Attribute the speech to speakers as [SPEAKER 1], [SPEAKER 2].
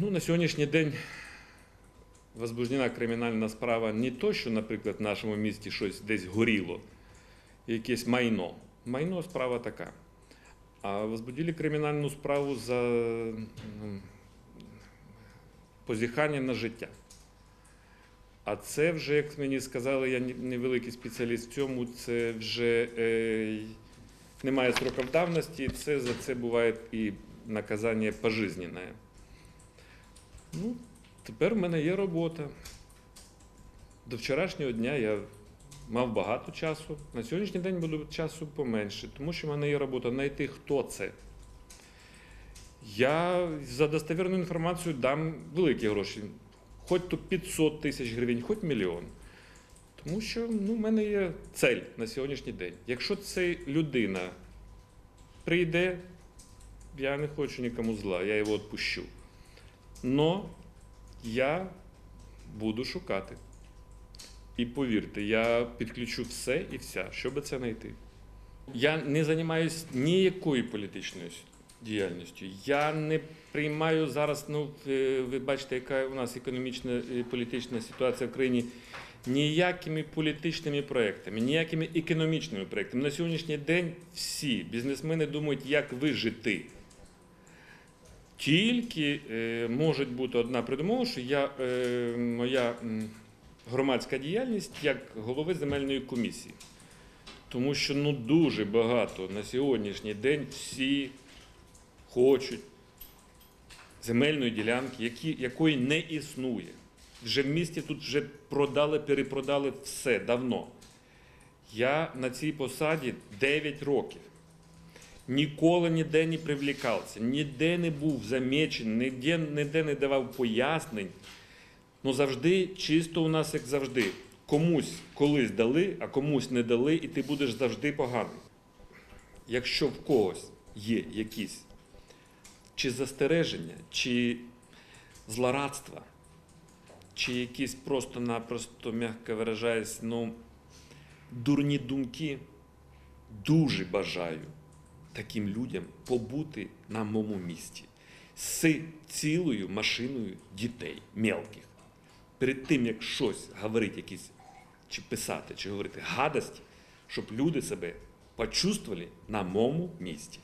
[SPEAKER 1] Ну, на сьогоднішній день возбуждена кримінальна справа не то, що, наприклад, в нашому місті щось десь горіло, якесь майно. Майно справа така. А возбудили кримінальну справу за ну, позіхання на життя. А це вже, як мені сказали, я невеликий спеціаліст в цьому, це вже е, немає сроків давності, це за це буває і наказання пожизненне. Ну, тепер в мене є робота. До вчорашнього дня я мав багато часу. На сьогоднішній день буду часу поменше, тому що в мене є робота знайти, хто це. Я за достовірну інформацію дам великі гроші, хоч то 500 тисяч гривень, хоч мільйон. Тому що ну, в мене є цель на сьогоднішній день. Якщо ця людина прийде, я не хочу нікому зла, я його відпущу. Но я буду шукати. І повірте, я підключу все і вся, щоб це знайти. Я не займаюся ніякою політичною діяльністю. Я не приймаю зараз, ну е, ви бачите, яка у нас економічна і політична ситуація в країні. Ніякими політичними проектами, ніякими економічними проектами. На сьогоднішній день всі бізнесмени думають, як вижити. Тільки е, може бути одна придумова, що я, е, моя громадська діяльність як голови земельної комісії. Тому що ну, дуже багато на сьогоднішній день всі хочуть земельної ділянки, які, якої не існує. Вже в місті тут вже продали, перепродали все давно. Я на цій посаді 9 років. Ніколи ніде не привлікався, ніде не був замечений, ніде, ніде не давав пояснень. Ну завжди чисто у нас, як завжди. Комусь колись дали, а комусь не дали, і ти будеш завжди поганий. Якщо в когось є якісь чи застереження, чи злорадства, чи якісь просто-напросто, м'яко виражаюсь, ну, дурні думки, дуже бажаю таким людям побути на моєму місці з цілою машиною дітей мелких. Перед тим, як щось говорити, якісь, чи писати, чи говорити гадості, щоб люди себе почувствовали на моєму місці.